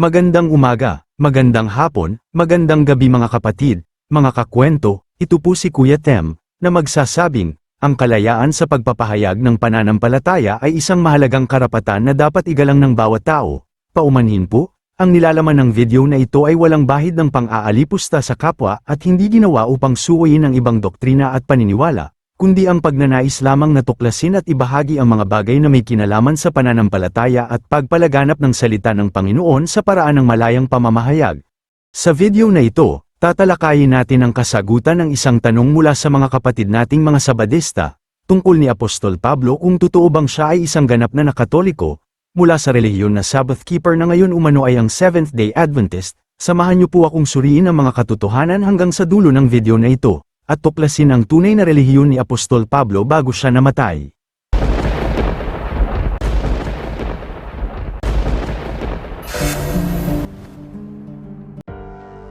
Magandang umaga, magandang hapon, magandang gabi mga kapatid, mga kakwento, ito po si Kuya Tem, na magsasabing, ang kalayaan sa pagpapahayag ng pananampalataya ay isang mahalagang karapatan na dapat igalang ng bawat tao. Paumanhin po, ang nilalaman ng video na ito ay walang bahid ng pang-aalipusta sa kapwa at hindi ginawa upang suwayin ang ibang doktrina at paniniwala, kundi ang pagnanais lamang na tuklasin at ibahagi ang mga bagay na may kinalaman sa pananampalataya at pagpalaganap ng salita ng Panginoon sa paraan ng malayang pamamahayag. Sa video na ito, tatalakayin natin ang kasagutan ng isang tanong mula sa mga kapatid nating mga Sabadista, tungkol ni Apostol Pablo kung totoo bang siya ay isang ganap na nakatoliko, mula sa relihiyon na Sabbath Keeper na ngayon umano ay ang Seventh-day Adventist, samahan niyo po akong suriin ang mga katotohanan hanggang sa dulo ng video na ito, at tuklasin ang tunay na relihiyon ni Apostol Pablo bago siya namatay.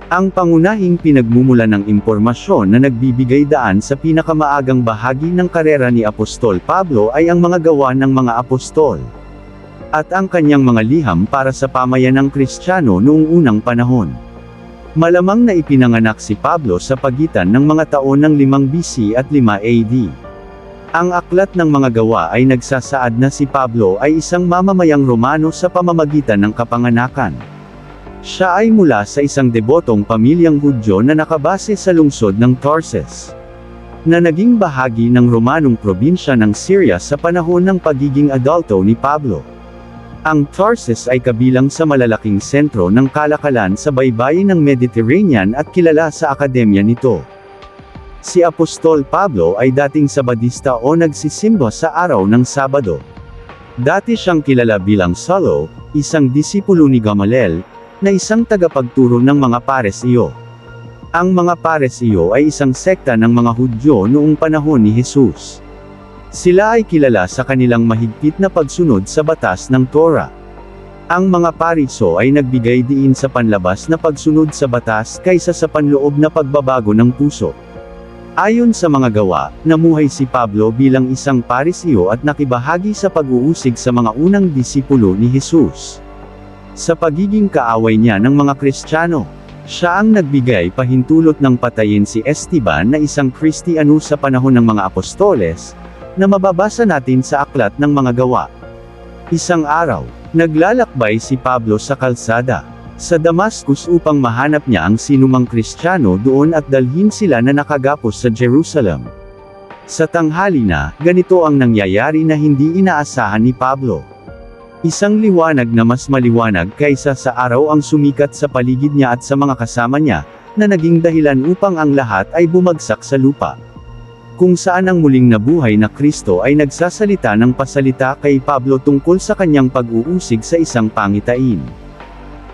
Ang pangunahing pinagmumula ng impormasyon na nagbibigay daan sa pinakamaagang bahagi ng karera ni Apostol Pablo ay ang mga gawa ng mga apostol. At ang kanyang mga liham para sa pamayanang Kristiyano noong unang panahon. Malamang na ipinanganak si Pablo sa pagitan ng mga taon ng 5 BC at 5 AD. Ang aklat ng mga gawa ay nagsasaad na si Pablo ay isang mamamayang Romano sa pamamagitan ng kapanganakan. Siya ay mula sa isang debotong pamilyang Hudyo na nakabase sa lungsod ng Tarsus. Na naging bahagi ng Romanong probinsya ng Syria sa panahon ng pagiging adulto ni Pablo. Ang Tarsus ay kabilang sa malalaking sentro ng kalakalan sa baybayin ng Mediterranean at kilala sa akademya nito. Si Apostol Pablo ay dating Sabadista o nagsisimba sa araw ng Sabado. Dati siyang kilala bilang Salo, isang disipulo ni Gamaliel, na isang tagapagturo ng mga pares iyo. Ang mga pares iyo ay isang sekta ng mga Hudyo noong panahon ni Jesus. Sila ay kilala sa kanilang mahigpit na pagsunod sa batas ng Torah. Ang mga pariso ay nagbigay diin sa panlabas na pagsunod sa batas kaysa sa panloob na pagbabago ng puso. Ayon sa mga gawa, namuhay si Pablo bilang isang parisiyo at nakibahagi sa pag-uusig sa mga unang disipulo ni Jesus. Sa pagiging kaaway niya ng mga Kristiyano, siya ang nagbigay pahintulot ng patayin si Esteban na isang Kristiyano sa panahon ng mga apostoles, na mababasa natin sa aklat ng mga gawa. Isang araw, naglalakbay si Pablo sa kalsada, sa Damascus upang mahanap niya ang sinumang Kristiyano doon at dalhin sila na nakagapos sa Jerusalem. Sa tanghali na, ganito ang nangyayari na hindi inaasahan ni Pablo. Isang liwanag na mas maliwanag kaysa sa araw ang sumikat sa paligid niya at sa mga kasama niya, na naging dahilan upang ang lahat ay bumagsak sa lupa. Kung saan ang muling nabuhay na Kristo ay nagsasalita ng pasalita kay Pablo tungkol sa kanyang pag-uusig sa isang pangitain.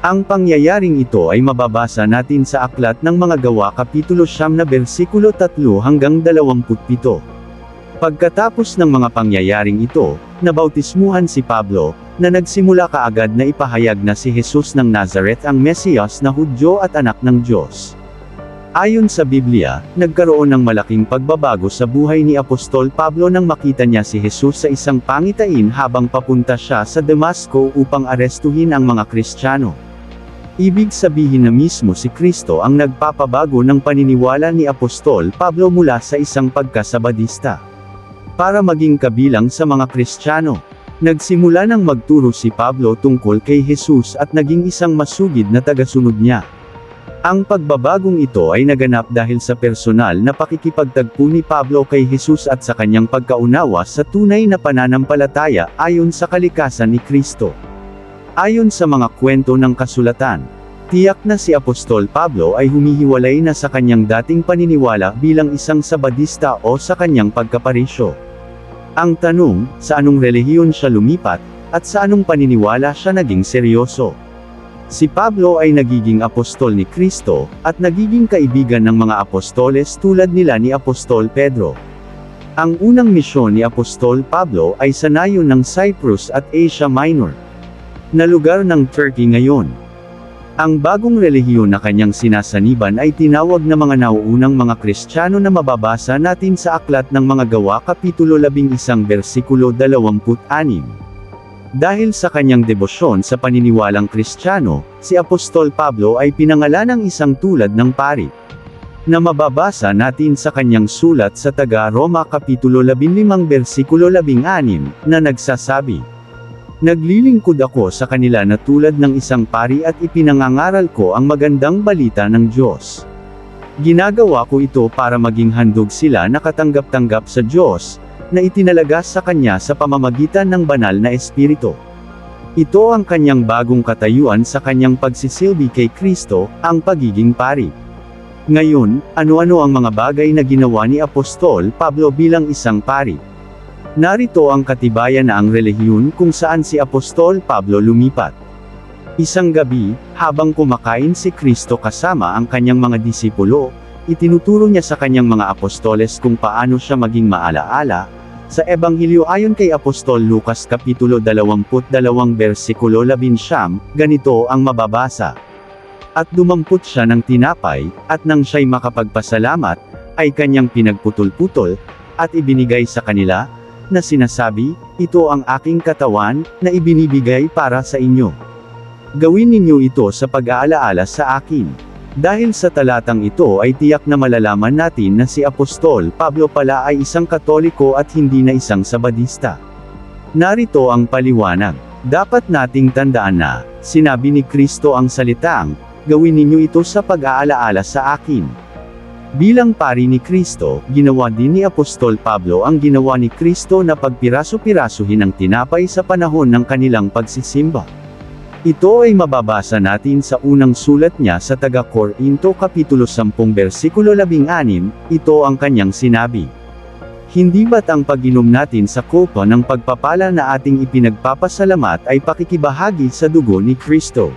Ang pangyayaring ito ay mababasa natin sa Aklat ng Mga Gawa Kapitulo 9 na bersikulo 3 hanggang 27. Pagkatapos ng mga pangyayaring ito, nabautismuhan si Pablo, na nagsimula kaagad na ipahayag na si Jesus ng Nazareth ang Mesiyas na Hudyo at anak ng Diyos. Ayon sa Biblia, nagkaroon ng malaking pagbabago sa buhay ni Apostol Pablo nang makita niya si Jesus sa isang pangitain habang papunta siya sa Damasco upang arestuhin ang mga Kristiyano. Ibig sabihin na mismo si Kristo ang nagpapabago ng paniniwala ni Apostol Pablo mula sa isang pagkasabadista. Para maging kabilang sa mga Kristiyano. Nagsimula ng magturo si Pablo tungkol kay Jesus at naging isang masugid na tagasunod niya. Ang pagbabagong ito ay naganap dahil sa personal na pakikipagtagpo ni Pablo kay Jesus at sa kanyang pagkaunawa sa tunay na pananampalataya ayon sa kalikasan ni Kristo. Ayon sa mga kwento ng kasulatan, tiyak na si Apostol Pablo ay humihiwalay na sa kanyang dating paniniwala bilang isang sabadista o sa kanyang pagkaparisyo. Ang tanong, sa anong relihiyon siya lumipat, at sa anong paniniwala siya naging seryoso. Si Pablo ay nagiging apostol ni Kristo, at nagiging kaibigan ng mga apostoles tulad nila ni Apostol Pedro. Ang unang misyon ni Apostol Pablo ay sa nayon ng Cyprus at Asia Minor na lugar ng Turkey ngayon. Ang bagong relihiyon na kanyang sinasaniban ay tinawag na mga nauunang mga Kristiyano na mababasa natin sa Aklat ng Mga Gawa Kapitulo 11 versikulo 26. Dahil sa kanyang debosyon sa paniniwalang Kristiyano, si Apostol Pablo ay pinangalan ng isang tulad ng pari. Na mababasa natin sa kanyang sulat sa taga Roma Kapitulo 15 versikulo 16, na nagsasabi, Naglilingkod ako sa kanila na tulad ng isang pari at ipinangangaral ko ang magandang balita ng Diyos. Ginagawa ko ito para maging handog sila na katanggap-tanggap sa Diyos, na itinalaga sa kanya sa pamamagitan ng banal na espiritu. Ito ang kanyang bagong katayuan sa kanyang pagsisilbi kay Kristo, ang pagiging pari. Ngayon, ano-ano ang mga bagay na ginawa ni Apostol Pablo bilang isang pari? Narito ang katibayan na ang relihiyon kung saan si Apostol Pablo lumipat. Isang gabi, habang kumakain si Kristo kasama ang kanyang mga disipulo, itinuturo niya sa kanyang mga apostoles kung paano siya maging maalaala, sa Ebanghelyo ayon kay Apostol Lucas Kapitulo 22 versikulo 11, ganito ang mababasa. At dumampot siya ng tinapay, at nang siya'y makapagpasalamat, ay kanyang pinagputol-putol, at ibinigay sa kanila, na sinasabi, ito ang aking katawan, na ibinibigay para sa inyo. Gawin ninyo ito sa pag-aalaala sa akin. Dahil sa talatang ito ay tiyak na malalaman natin na si Apostol Pablo pala ay isang katoliko at hindi na isang sabadista. Narito ang paliwanag. Dapat nating tandaan na, sinabi ni Kristo ang salitang, gawin ninyo ito sa pag-aalaala sa akin. Bilang pari ni Kristo, ginawa din ni Apostol Pablo ang ginawa ni Kristo na pagpiraso-pirasuhin ang tinapay sa panahon ng kanilang pagsisimba. Ito ay mababasa natin sa unang sulat niya sa taga Corinto Kapitulo 10 versikulo 16, ito ang kanyang sinabi. Hindi ba't ang pag-inom natin sa kopa ng pagpapala na ating ipinagpapasalamat ay pakikibahagi sa dugo ni Kristo?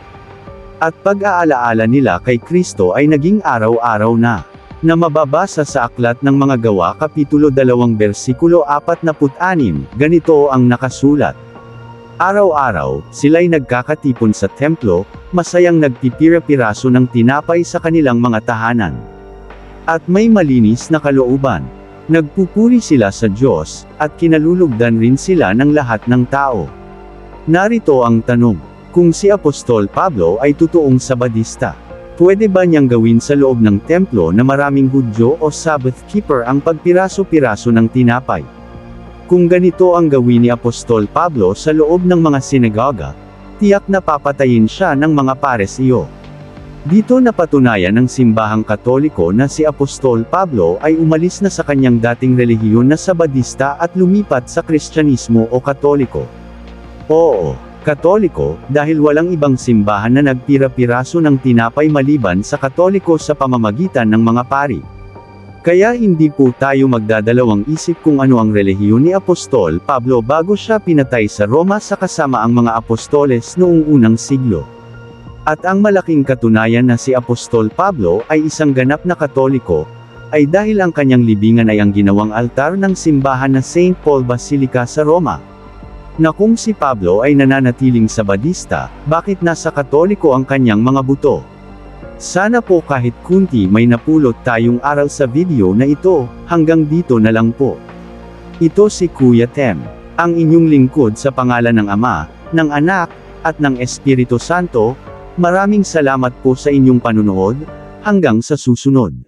At pag-aalaala nila kay Kristo ay naging araw-araw na. Na mababasa sa Aklat ng Mga Gawa Kapitulo 2 versikulo 46, ganito ang nakasulat. Araw-araw, sila'y nagkakatipon sa templo, masayang nagpipira-piraso ng tinapay sa kanilang mga tahanan. At may malinis na kalooban. Nagpupuri sila sa Diyos, at kinalulugdan rin sila ng lahat ng tao. Narito ang tanong, kung si Apostol Pablo ay totoong sabadista, pwede ba niyang gawin sa loob ng templo na maraming Hudyo o Sabbath keeper ang pagpiraso-piraso ng tinapay? Kung ganito ang gawin ni Apostol Pablo sa loob ng mga sinagoga, tiyak na papatayin siya ng mga pares iyo. Dito napatunayan ng simbahang katoliko na si Apostol Pablo ay umalis na sa kanyang dating relihiyon na sabadista at lumipat sa Kristyanismo o Katoliko. Oo, Katoliko, dahil walang ibang simbahan na nagpira-piraso ng tinapay maliban sa Katoliko sa pamamagitan ng mga pari. Kaya hindi po tayo magdadalawang isip kung ano ang relihiyon ni Apostol Pablo bago siya pinatay sa Roma sa kasama ang mga apostoles noong unang siglo. At ang malaking katunayan na si Apostol Pablo ay isang ganap na katoliko, ay dahil ang kanyang libingan ay ang ginawang altar ng simbahan na St. Paul Basilica sa Roma. Na kung si Pablo ay nananatiling sabadista, bakit nasa katoliko ang kanyang mga buto? Sana po kahit kunti may napulot tayong aral sa video na ito, hanggang dito na lang po. Ito si Kuya Tem, ang inyong lingkod sa pangalan ng Ama, ng Anak, at ng Espiritu Santo, maraming salamat po sa inyong panunood, hanggang sa susunod.